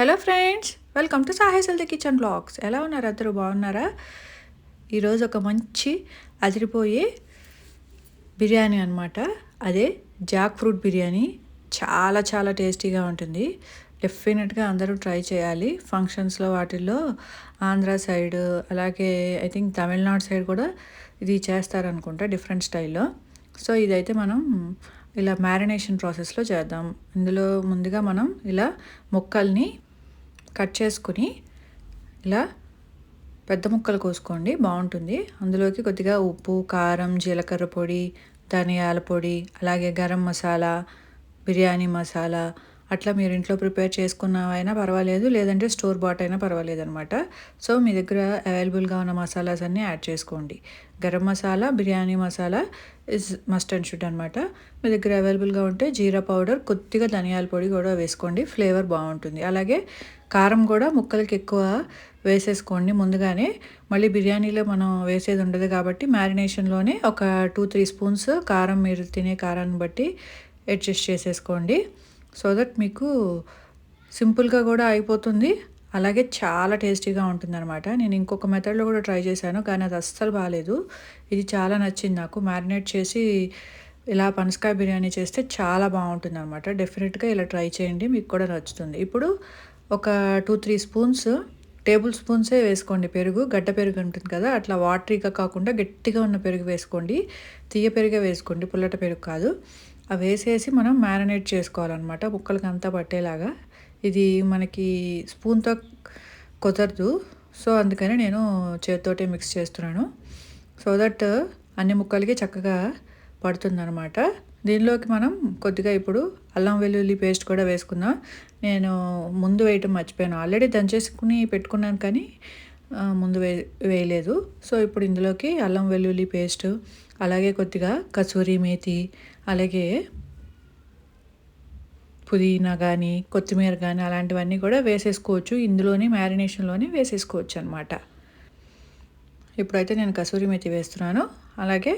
Hello friends welcome to సాహెస్ kitchen blogs ఎలా ఉన్నారు అందరూ? బాగున్నారా? ఈరోజు ఒక మంచి అదిరిపోయే బిర్యానీ అనమాట అదే జాక్ ఫ్రూట్ బిర్యానీ. చాలా చాలా టేస్టీగా ఉంటుంది. డెఫినెట్గా అందరూ ట్రై చేయాలి. ఫంక్షన్స్లో వాటిల్లో ఆంధ్ర సైడ్ అలాగే ఐ థింక్ తమిళనాడు సైడ్ కూడా ఇది చేస్తారనుకుంటా డిఫరెంట్ స్టైల్లో సో ఇదైతే మనం ఇలా మ్యారినేషన్ ప్రాసెస్లో చేద్దాం. ఇందులో ముందుగా మనం ఇలా ముక్కల్ని కట్ చేసుకుని ఇలా పెద్ద ముక్కలు కోసుకోండి. బాగుంటుంది. అందులోకి కొద్దిగా ఉప్పు కారం జీలకర్ర పొడి ధనియాల పొడి అలాగే గరం మసాలా బిర్యానీ మసాలా అట్లా మీరు ఇంట్లో ప్రిపేర్ చేసుకున్నవైనా పర్వాలేదు లేదంటే స్టోర్ బాట్ అయినా పర్వాలేదు అనమాట సో మీ దగ్గర అవైలబుల్గా ఉన్న మసాలాస్ అన్నీ యాడ్ చేసుకోండి. Garam masala biryani masala is must and should అనమాట మీ దగ్గర అవైలబుల్గా ఉంటే జీరా పౌడర్ కొద్దిగా ధనియాల పొడి కూడా వేసుకోండి ఫ్లేవర్ బాగుంటుంది. అలాగే కారం కూడా ముక్కలకి ఎక్కువ వేసేసుకోండి ముందుగానే. మళ్ళీ బిర్యానీలో మనం వేసేది ఉండదు కాబట్టి మ్యారినేషన్లోనే ఒక టూ త్రీ స్పూన్స్ కారం మీరు తినే కారాన్ని బట్టి అడ్జస్ట్ చేసేసుకోండి. సో దట్ మీకు సింపుల్గా కూడా అయిపోతుంది. అలాగే చాలా టేస్టీగా ఉంటుందన్నమాట. నేను ఇంకొక మెథడ్లో కూడా ట్రై చేశాను కానీ అది అస్సలు బాగాలేదు ఇది చాలా నచ్చింది నాకు. మ్యారినేట్ చేసి ఇలా పనసకాయ బిర్యానీ చేస్తే చాలా బాగుంటుంది అనమాట డెఫినెట్గా ఇలా ట్రై చేయండి మీకు కూడా నచ్చుతుంది. ఇప్పుడు ఒక టూ త్రీ స్పూన్స్ టేబుల్ స్పూన్సే వేసుకోండి. పెరుగు గడ్డ పెరుగు ఉంటుంది కదా అట్లా వాటరీగా కాకుండా గట్టిగా ఉన్న పెరుగు వేసుకోండి. తీయ పెరుగే వేసుకోండి పుల్లట పెరుగు కాదు. అవి వేసేసి మనం మ్యారినేట్ చేసుకోవాలన్నమాట ముక్కలకి అంతా పట్టేలాగా. ఇది మనకి స్పూన్తో కుదరదు. సో అందుకని నేను చేతితోటే మిక్స్ చేస్తున్నాను. సో దట్ అన్ని ముక్కలకి చక్కగా పడుతుందన్నమాట. దీనిలోకి మనం కొద్దిగా ఇప్పుడు అల్లం వెల్లుల్లి పేస్ట్ కూడా వేసుకుందాం. నేను ముందు వేయటం మర్చిపోయాను. ఆల్రెడీ దంచేసుకుని పెట్టుకున్నాను కానీ ముందు వే వేయలేదు. సో ఇప్పుడు ఇందులోకి అల్లం వెల్లుల్లి పేస్ట్ అలాగే కొద్దిగా కసూరి మేతి అలాగే పుదీనా కానీ కొత్తిమీర కానీ అలాంటివన్నీ కూడా వేసేసుకోవచ్చు. ఇందులోనే మ్యారినేషన్లోనే వేసేసుకోవచ్చు అనమాట ఇప్పుడైతే నేను కసూరి మెతి వేస్తున్నాను. అలాగే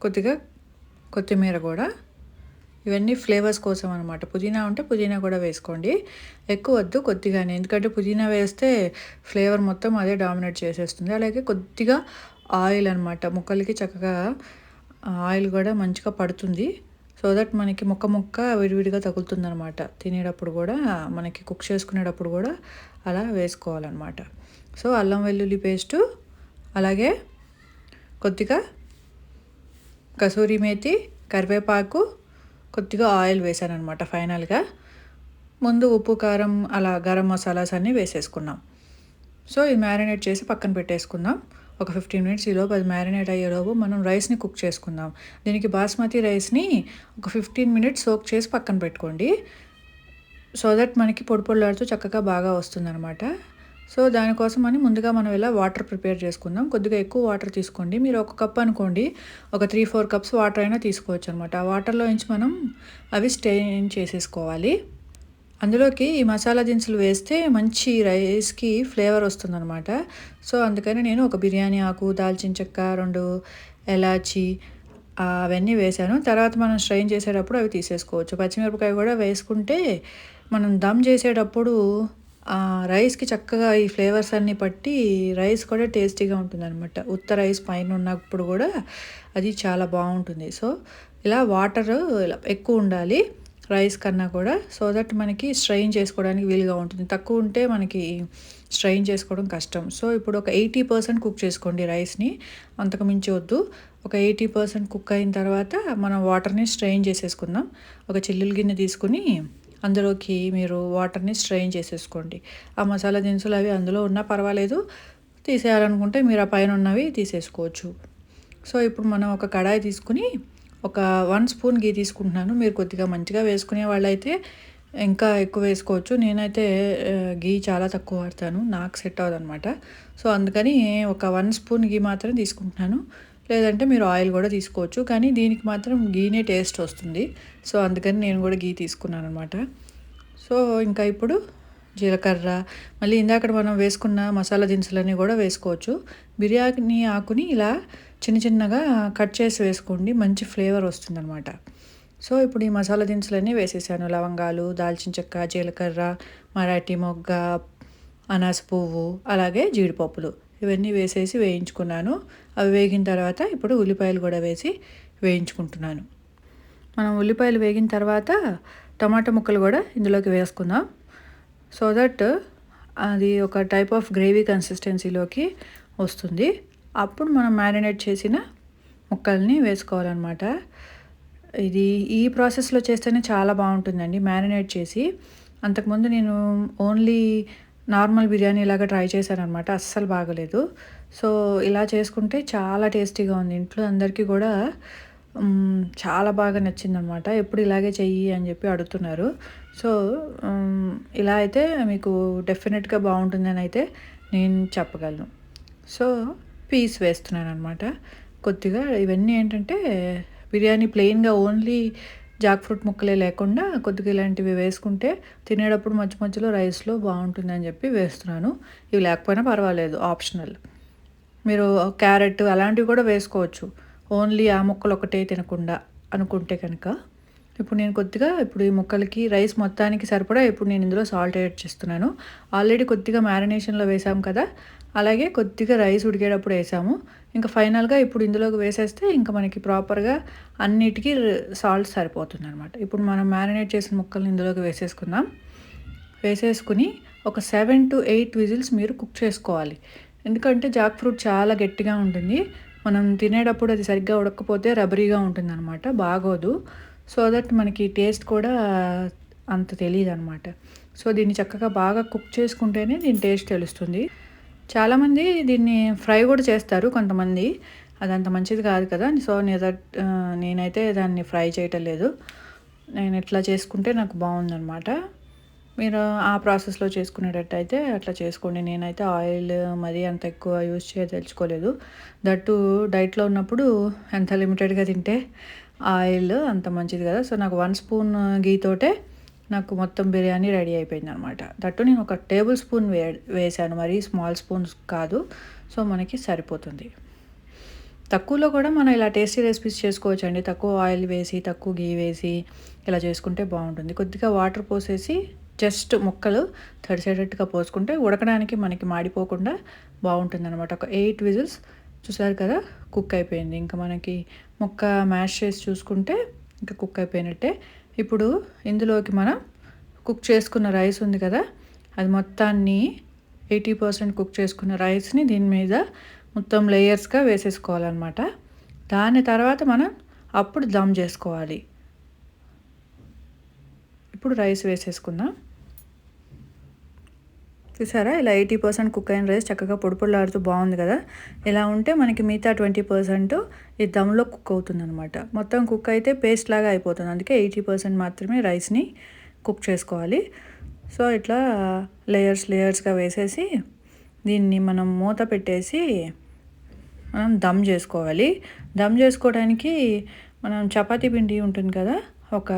కొద్దిగా కొత్తిమీర కూడా. ఇవన్నీ ఫ్లేవర్స్ కోసం అనమాట పుదీనా ఉంటే పుదీనా కూడా వేసుకోండి. ఎక్కువ వద్దు కొద్దిగానే. ఎందుకంటే పుదీనా వేస్తే ఫ్లేవర్ మొత్తం అదే డామినేట్ చేసేస్తుంది. అలాగే కొద్దిగా ఆయిల్ అనమాట ముక్కలకి చక్కగా ఆయిల్ కూడా మంచిగా పడుతుంది. సో దట్ మనకి ముక్క ముక్క విడివిడిగా తగులుతుందనమాట తినేటప్పుడు కూడా మనకి కుక్ చేసుకునేటప్పుడు కూడా అలా వేసుకోవాలన్నమాట. సో అల్లం వెల్లుల్లి పేస్టు అలాగే కొద్దిగా కసూరి మేతి కరివేపాకు కొద్దిగా ఆయిల్ వేసాను అనమాట ఫైనల్గా. ముందు ఉప్పు కారం అలా గరం మసాలాస్ అన్నీ వేసేసుకున్నాం. సో ఇది మ్యారినేట్ చేసి పక్కన పెట్టేసుకుందాం. ఒక ఫిఫ్టీన్ మినిట్స్ ఈలోపు అది మ్యారినేట్ అయ్యేలోపు మనం రైస్ని కుక్ చేసుకుందాం. దీనికి బాస్మతి రైస్ని ఒక ఫిఫ్టీన్ మినిట్స్ సోక్ చేసి పక్కన పెట్టుకోండి. సో దట్ మనకి పొడి పొడిలాడుతూ చక్కగా బాగా వస్తుందన్నమాట. సో దానికోసం అని ముందుగా మనం ఇలా వాటర్ ప్రిపేర్ చేసుకుందాం. కొద్దిగా ఎక్కువ వాటర్ తీసుకోండి. మీరు ఒక కప్ అనుకోండి ఒక త్రీ ఫోర్ కప్స్ వాటర్ అయినా తీసుకోవచ్చు అనమాట ఆ వాటర్లో నుంచి మనం అవి స్టెయిన్ చేసేసుకోవాలి. అందులోకి ఈ మసాలా దినుసులు వేస్తే మంచి రైస్కి ఫ్లేవర్ వస్తుందన్నమాట. సో అందుకని నేను ఒక బిర్యానీ ఆకు దాల్చిన చెక్క రెండు ఎలాచి అవన్నీ వేసాను. తర్వాత మనం స్ట్రైన్ చేసేటప్పుడు అవి తీసేసుకోవచ్చు. పచ్చిమిరపకాయ కూడా వేసుకుంటే మనం దమ్ చేసేటప్పుడు రైస్కి చక్కగా ఈ ఫ్లేవర్స్ అన్నీ పట్టి రైస్ కూడా టేస్టీగా ఉంటుందన్నమాట. ఉత్త రైస్ పైన ఉన్నప్పుడు కూడా అది చాలా బాగుంటుంది. సో ఇలా వాటర్ ఇలా ఎక్కువ ఉండాలి. రైస్ కన్నా కూడా సో దట్ మనకి స్ట్రెయిన్ చేసుకోవడానికి వీలుగా ఉంటుంది. తక్కువ ఉంటే మనకి స్ట్రెయిన్ చేసుకోవడం కష్టం. సో ఇప్పుడు ఒక ఎయిటీ పర్సెంట్ కుక్ చేసుకోండి రైస్ని అంతకు మించి వద్దు. ఒక ఎయిటీ పర్సెంట్ కుక్ అయిన తర్వాత మనం వాటర్ని స్ట్రెయిన్ చేసేసుకుందాం. ఒక చిల్లుల గిన్నె తీసుకుని అందులోకి మీరు వాటర్ని స్ట్రెయిన్ చేసేసుకోండి. ఆ మసాలా దినుసులు అవి అందులో ఉన్నా పర్వాలేదు. తీసేయాలనుకుంటే మీరు ఆ పైన ఉన్నవి తీసేసుకోవచ్చు. సో ఇప్పుడు మనం ఒక కడాయి తీసుకుని ఒక వన్ స్పూన్ గీ తీసుకుంటున్నాను. మీరు కొద్దిగా మంచిగా వేసుకునే వాళ్ళైతే ఇంకా ఎక్కువ వేసుకోవచ్చు. నేనైతే గీ చాలా తక్కువ వాడతాను. నాకు సెట్ అవ్వదనమాట సో అందుకని ఒక వన్ స్పూన్ గీ మాత్రం తీసుకుంటున్నాను. లేదంటే మీరు ఆయిల్ కూడా తీసుకోవచ్చు. కానీ దీనికి మాత్రం గీనే టేస్ట్ వస్తుంది. సో అందుకని నేను కూడా గీ తీసుకున్నాను అనమాట సో ఇంకా ఇప్పుడు జీలకర్ర మళ్ళీ ఇందాక మనం వేసుకున్న మసాలా దినుసులన్నీ కూడా వేసుకోవచ్చు. బిర్యానీ ఆకుని ఇలా చిన్న చిన్నగా కట్ చేసి వేసుకోండి మంచి ఫ్లేవర్ వస్తుందన్నమాట. సో ఇప్పుడు ఈ మసాలా దినుసులన్నీ వేసేసాను. లవంగాలు దాల్చిన చెక్క జీలకర్ర మరాఠీ మొగ్గ అనాస పువ్వు అలాగే జీడిపప్పులు. ఇవన్నీ వేసేసి వేయించుకున్నాను. అవి వేగిన తర్వాత ఇప్పుడు ఉల్లిపాయలు కూడా వేసి వేయించుకుంటున్నాను. మనం ఉల్లిపాయలు వేగిన తర్వాత టమాటా ముక్కలు కూడా ఇందులోకి వేసుకుందాం. సో దట్ అది ఒక టైప్ ఆఫ్ గ్రేవీ కన్సిస్టెన్సీలోకి వస్తుంది. అప్పుడు మనం మ్యారినేట్ చేసిన ముక్కల్ని వేసుకోవాలన్నమాట. ఇది ఈ ప్రాసెస్లో చేస్తేనే చాలా బాగుంటుందండి మ్యారినేట్ చేసి. అంతకుముందు నేను ఓన్లీ నార్మల్ బిర్యానీ ఇలాగా ట్రై చేశానమాట అస్సలు బాగలేదు. సో ఇలా చేసుకుంటే చాలా టేస్టీగా ఉంది. ఇంట్లో అందరికీ కూడా చాలా బాగా నచ్చిందనమాట ఎప్పుడు ఇలాగే చెయ్యి అని చెప్పి అడుగుతున్నారు. సో ఇలా అయితే మీకు డెఫినెట్గా బాగుంటుందని అయితే నేను చెప్పగలను. సో పీస్ వేస్తున్నాను అనమాట కొద్దిగా ఇవన్నీ ఏంటంటే బిర్యానీ ప్లెయిన్గా ఓన్లీ జాక్ ఫ్రూట్ ముక్కలే లేకుండా కొద్దిగా ఇలాంటివి వేసుకుంటే తినేటప్పుడు మధ్య మధ్యలో రైస్లో బాగుంటుందని చెప్పి వేస్తున్నాను. ఇవి లేకపోయినా పర్వాలేదు ఆప్షనల్. మీరు క్యారెట్ అలాంటివి కూడా వేసుకోవచ్చు. ఓన్లీ ఆ ముక్కలు ఒకటే తినకుండా అనుకుంటే కనుక. ఇప్పుడు నేను కొద్దిగా ఇప్పుడు ఈ ముక్కలకి రైస్ మొత్తానికి సరిపడా ఇప్పుడు నేను ఇందులో సాల్ట్ యాడ్ చేస్తున్నాను. ఆల్రెడీ కొద్దిగా మ్యారినేషన్లో వేసాము కదా అలాగే కొద్దిగా రైస్ ఉడికేటప్పుడు వేసాము. ఇంకా ఫైనల్గా ఇప్పుడు ఇందులోకి వేసేస్తే ఇంకా మనకి ప్రాపర్గా అన్నిటికీ సాల్ట్ సరిపోతుంది అనమాట ఇప్పుడు మనం మ్యారినేట్ చేసిన ముక్కల్ని ఇందులోకి వేసేసుకుందాం. వేసేసుకుని ఒక సెవెన్ టు ఎయిట్ విజిల్స్ మీరు కుక్ చేసుకోవాలి. ఎందుకంటే జాక్ ఫ్రూట్ చాలా గట్టిగా ఉంటుంది. మనం తినేటప్పుడు అది సరిగ్గా ఉడకపోతే రబరీగా ఉంటుంది అనమాట బాగోదు. సో దట్ మనకి టేస్ట్ కూడా అంత తెలియదు అనమాట సో దీన్ని చక్కగా బాగా కుక్ చేసుకుంటేనే దీని టేస్ట్ తెలుస్తుంది. చాలామంది దీన్ని ఫ్రై కూడా చేస్తారు కొంతమంది. అదంత మంచిది కాదు కదా. సో నేను నేనైతే దాన్ని ఫ్రై చేయటం లేదు. నేను ఇట్లా చేసుకుంటే నాకు బాగుందనమాట మీరు ఆ ప్రాసెస్లో చేసుకునేటట్టయితే అట్లా చేసుకోండి. నేనైతే ఆయిల్ మరీ అంత ఎక్కువ యూజ్ చేయదలుచుకోలేదు. దట్టు డైట్లో ఉన్నప్పుడు ఎంత లిమిటెడ్గా తింటే ఆయిల్ అంత మంచిది కదా. సో నాకు వన్ స్పూన్ గీతోటే నాకు మొత్తం బిర్యానీ రెడీ అయిపోయింది అనమాట దట్టు నేను ఒక టేబుల్ స్పూన్ వే వేసాను మరి స్మాల్ స్పూన్స్ కాదు. సో మనకి సరిపోతుంది. తక్కువలో కూడా మనం ఇలా టేస్టీ రెసిపీస్ చేసుకోవచ్చు అండి తక్కువ ఆయిల్ వేసి తక్కువ గీ వేసి ఇలా చేసుకుంటే బాగుంటుంది. కొద్దిగా వాటర్ పోసేసి జస్ట్ ముక్కలు తడిసేటట్టుగా పోసుకుంటే ఉడకడానికి మనకి మాడిపోకుండా బాగుంటుంది అనమాట ఒక ఎయిట్ విజిల్స్ చూసారు కదా కుక్ అయిపోయింది. ఇంకా మనకి ముక్క మ్యాష్ చేసి చూసుకుంటే ఇంకా కుక్ అయిపోయినట్టే. ఇప్పుడు ఇందులోకి మనం కుక్ చేసుకున్న రైస్ ఉంది కదా అది మొత్తాన్ని ఎయిటీ పర్సెంట్ కుక్ చేసుకున్న రైస్ని దీని మీద మొత్తం లేయర్స్గా వేసేసుకోవాలన్నమాట. దాని తర్వాత మనం అప్పుడు దమ్ చేసుకోవాలి. ఇప్పుడు రైస్ వేసేసుకుందాం. చూసారా? ఇలా ఎయిటీ పర్సెంట్ కుక్ అయిన రైస్ చక్కగా పొడిపొడలాడుతూ బాగుంది కదా? ఇలా ఉంటే మనకి మిగతా ట్వంటీ పర్సెంట్ ఈ దమ్లో కుక్ అవుతుంది అనమాట మొత్తం కుక్ అయితే పేస్ట్ లాగా అయిపోతుంది. అందుకే ఎయిటీ పర్సెంట్ మాత్రమే రైస్ని కుక్ చేసుకోవాలి. సో ఇట్లా లేయర్స్ లేయర్స్గా వేసేసి దీన్ని మనం మూత పెట్టేసి మనం దమ్ చేసుకోవాలి. దమ్ చేసుకోవడానికి మనం చపాతీ పిండి ఉంటుంది కదా? ఒక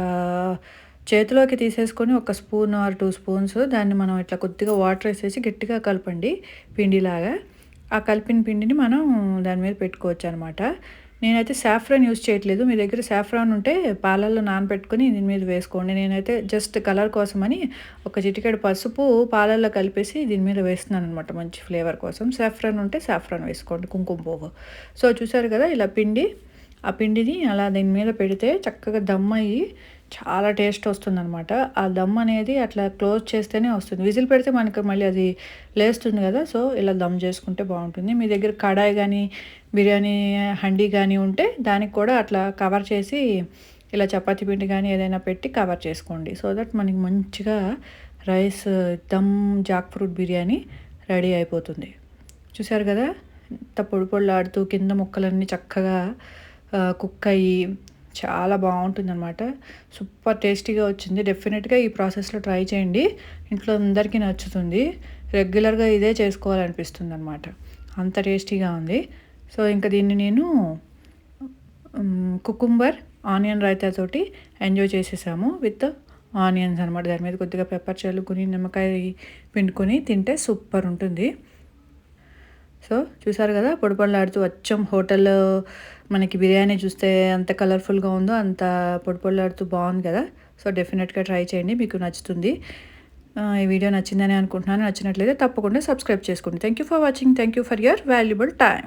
చేతిలోకి తీసేసుకొని ఒక స్పూన్ ఆర్ టూ స్పూన్స్ దాన్ని మనం ఇట్లా కొద్దిగా వాటర్ వేసేసి గట్టిగా కలపండి పిండిలాగా. ఆ కలిపిన పిండిని మనం దాని మీద పెట్టుకోవచ్చు అనమాట నేనైతే సాఫ్రాన్ యూస్ చేయట్లేదు. మీ దగ్గర సాఫ్రాన్ ఉంటే పాలల్లో నానబెట్టుకుని దీని మీద వేసుకోండి. నేనైతే జస్ట్ కలర్ కోసమని ఒక చిటికెడు పసుపు పాలల్లో కలిపేసి దీని మీద వేస్తున్నాను అనమాట మంచి ఫ్లేవర్ కోసం. సాఫ్రాన్ ఉంటే సాఫ్రాన్ వేసుకోండి కుంకుమ పువ్వు. సో చూసారు కదా ఇలా పిండి ఆ పిండిని అలా దీని మీద పెడితే చక్కగా దమ్ అయ్యి చాలా టేస్ట్ వస్తుందనమాట ఆ దమ్ అనేది అట్లా క్లోజ్ చేస్తేనే వస్తుంది. విజిల్ పెడితే మనకి మళ్ళీ అది లేస్తుంది కదా సో ఇలా దమ్ చేసుకుంటే బాగుంటుంది. మీ దగ్గర కడాయి కానీ బిర్యానీ హండీ కానీ ఉంటే దానికి కూడా అట్లా కవర్ చేసి ఇలా చపాతీ పిండి కానీ ఏదైనా పెట్టి కవర్ చేసుకోండి. సో దట్ మనకి మంచిగా rice dum jack fruit biryani ready అయిపోతుంది. చూసారు కదా? ఇంత పొడి పొడిలాడుతూ కింద ముక్కలన్నీ చక్కగా కుక్ అయ్యి చాలా బాగుంటుంది అనమాట సూపర్ టేస్టీగా వచ్చింది. డెఫినెట్గా ఈ ప్రాసెస్లో ట్రై చేయండి. ఇంట్లో అందరికీ నచ్చుతుంది. రెగ్యులర్గా ఇదే చేసుకోవాలనిపిస్తుంది అనమాట అంత టేస్టీగా ఉంది. సో ఇంకా దీన్ని నేను కుకుంబర్ ఆనియన్ రైతాతోటి ఎంజాయ్ చేసేసాము విత్ ఆనియన్స్ అనమాట దాని మీద కొద్దిగా పెప్పర్ చల్లుకొని నిమ్మకాయ పిండుకొని తింటే సూపర్ ఉంటుంది. సో చూసారు కదా పొడి పొడిలాడుతూ వచ్చం హోటల్లో మనకి బిర్యానీ చూస్తే అంత కలర్ఫుల్గా ఉందో అంత పొడి పొడిలాడుతూ బాగుంది కదా. సో డెఫినెట్గా ట్రై చేయండి మీకు నచ్చుతుంది. ఈ వీడియో నచ్చిందని అనుకుంటున్నాను నచ్చినట్లయితే తప్పకుండా సబ్స్క్రైబ్ చేసుకోండి. Thank you for watching thank you for your valuable time